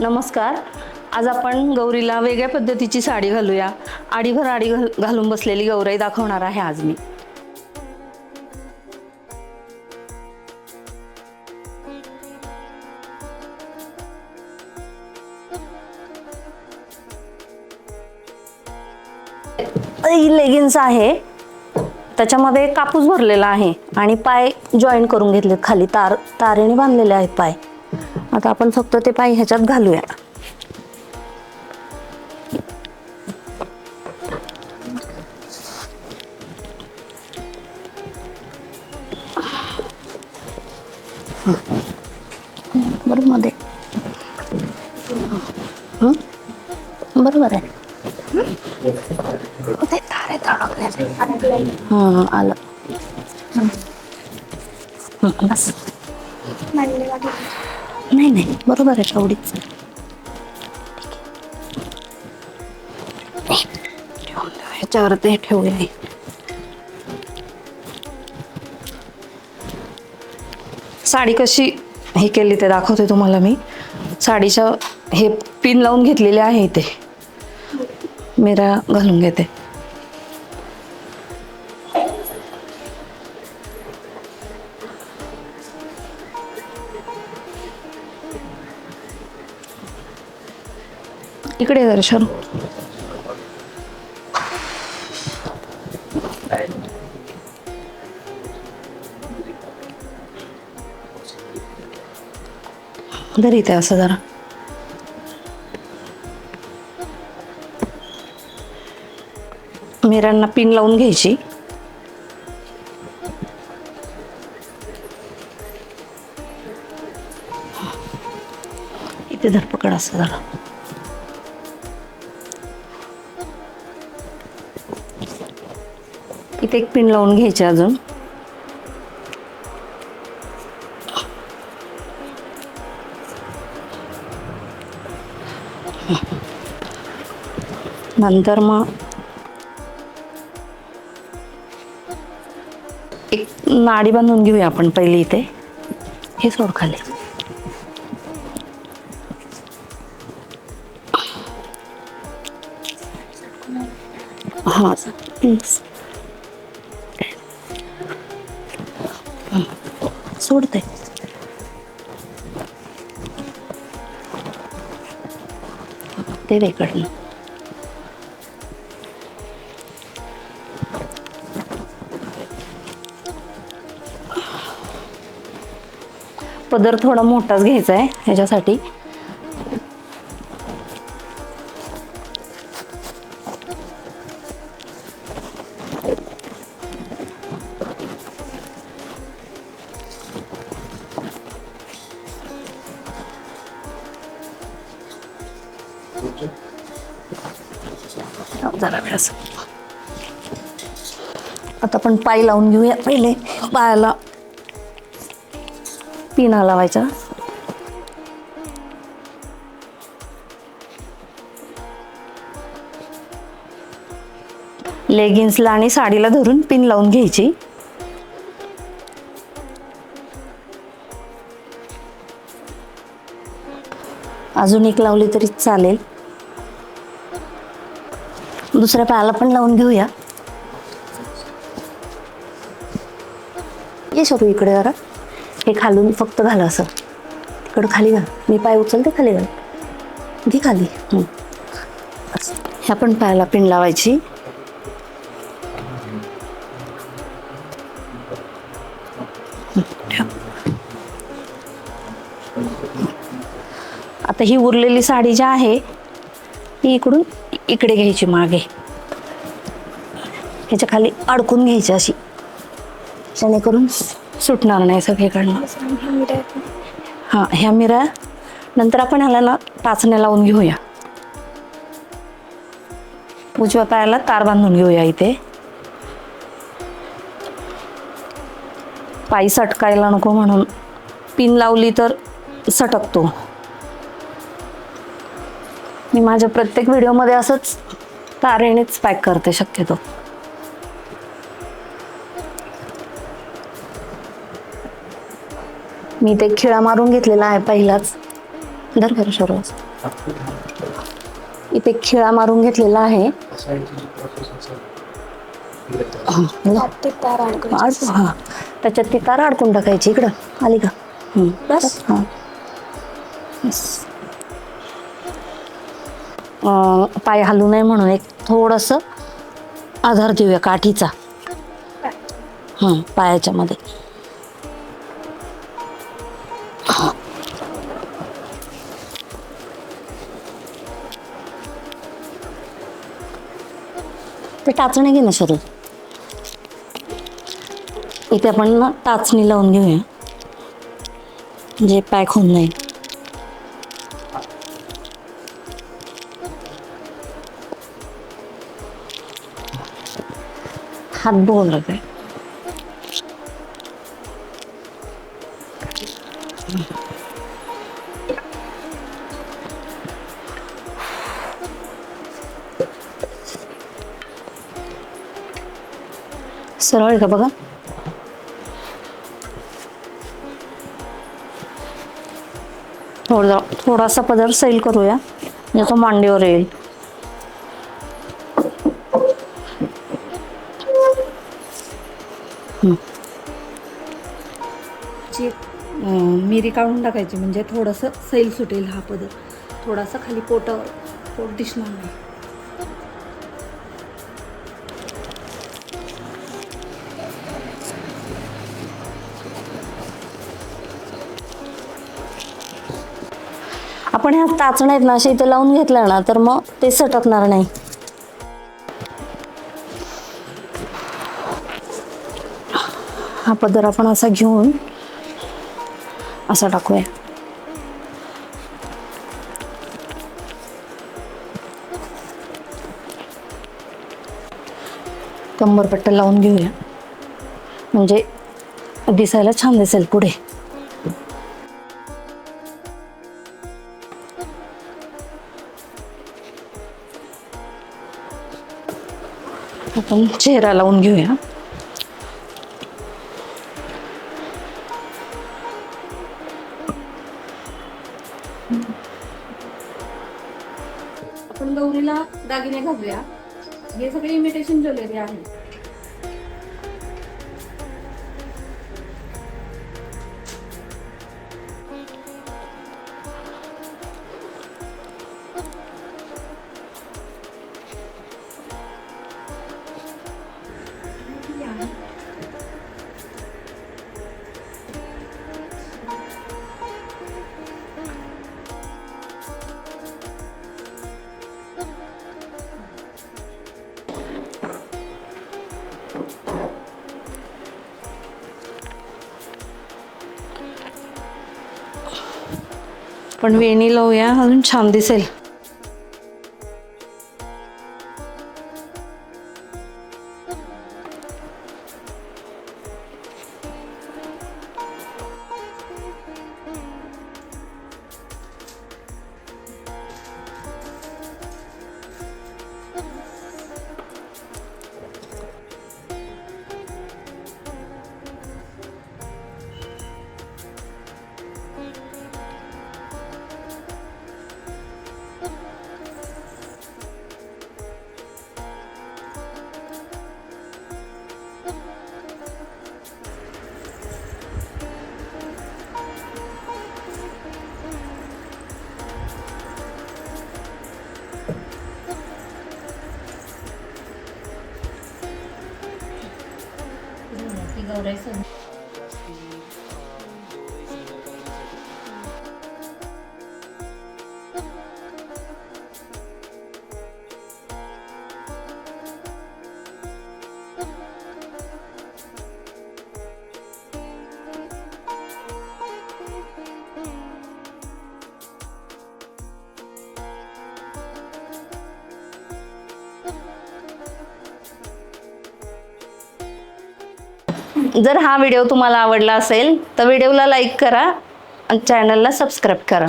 नमस्कार. आज आपण गौरीला वेगळ्या पद्धतीची साडी घालूया. आडीभर आडी घाल घालून बसलेली गौराई दाखवणार आहे आज मी. ही लेगिन्स आहे. त्याच्यामध्ये कापूस भरलेला आहे आणि पाय जॉईन करून घेतलेत. खाली तार तारेने बांधलेले आहेत पाय. आता आपण फक्त ते पाय ह्याच्यात घालूया. बरोबर मध्ये बरोबर आहे. ते आलं. बस. नाही नाही. बरोबर आहे तेवढीच ह्याच्यावर ते ठेवूया साडी कशी हे केली ते दाखवते तुम्हाला मी. साडीच्या हे पिन लावून घेतलेले आहे इथे. मिरा घालून घेते. इकडे दर्शन धर इथे असं जरा. मिरांना पिन लावून घ्यायची. इथे धरपकड असं जरा. इथे एक पिन लावून घ्यायची अजून. नंतर मग एक नाडी बांधून घेऊया आपण पहिले इथे. हे सोड खाली. हा. सोडते ते वेगळं पदर थोडा मोठाच घ्यायचा आहे ह्याच्यासाठी. असं. आता आपण पाय लावून घेऊया पहिले. पायाला पिना लावायचा. लेगिन्सला आणि साडीला धरून पिन लावून घ्यायची. अजून एक लावली तरी चालेल. दुसऱ्या पायाला पण लावून घेऊया. ये शरू इकडे जरा. हे खालून फक्त घाल असं. तिकडं खाली घाल. मी पाय उचलते खाली घाल. घे खाली. असं. ह्या पण पायाला पिन लावायची. आता ही उरलेली साडी जी आहे ती इकडून इकडे घ्यायची मागे. ह्याच्या खाली अडकून घ्यायची अशी. जेणेकरून सुटणार नाही सगळीकडनं. हां ह्या मिरा नंतर आपण ह्याला ना टाचण्या लावून घेऊया. उजव्या पायाला तार बांधून घेऊया इथे. पायी सटकायला नको म्हणून. पिन लावली तर सटकतो. मी माझ्या प्रत्येक व्हिडिओमध्ये असंच तारेनेच पॅक करते शक्यतो. मी ते खिळा मारून घेतलेला आहे पहिलाच. धर बरं इथे खिळा मारून घेतलेला आहे. त्याच्यात ती तार अडकून टाकायची इकडं. आली का? बस. पाय हलू नये म्हणून एक थोडस आधार देऊया काठीचा. हं पायाच्या मध्ये ते टाचणी घे ना सुरू इथे आपण ना टाचणी लावून घेऊया. जे पॅक होऊन जाईल. हात बोल राहते सरळ आहे का बघा? थोडा थोडासा पदर सैल करूया म्हणजे तो मांडीवर येईल. ची मिरी काढून टाकायची म्हणजे थोडंसं सैल सुटेल हा पदर. थोडासा खाली पोटावर पोट दिसणार नाही. आपण ह्या टाचण्या आहेत ना अशा इथं लावून घेतल्या ना तर मग ते सटकणार नाही. हा पदर आपण असा घेऊन असा टाकूया. कंबरपट्टा लावून घेऊया. म्हणजे दिसायला छान दिसेल पुढे. आपण चेहरा लावून घेऊया. आपण गौरीला दागिने घालूया. हे सगळे इमिटेशन ज्वेलरी आहे. पण वेणी लावूया. अजून छान दिसेल. 그리고 여기가 그래서 जर हा व्हिडिओ तुम्हाला आवडला असेल तर व्हिडिओला लाईक करा आणि चॅनलला सबस्क्राईब करा.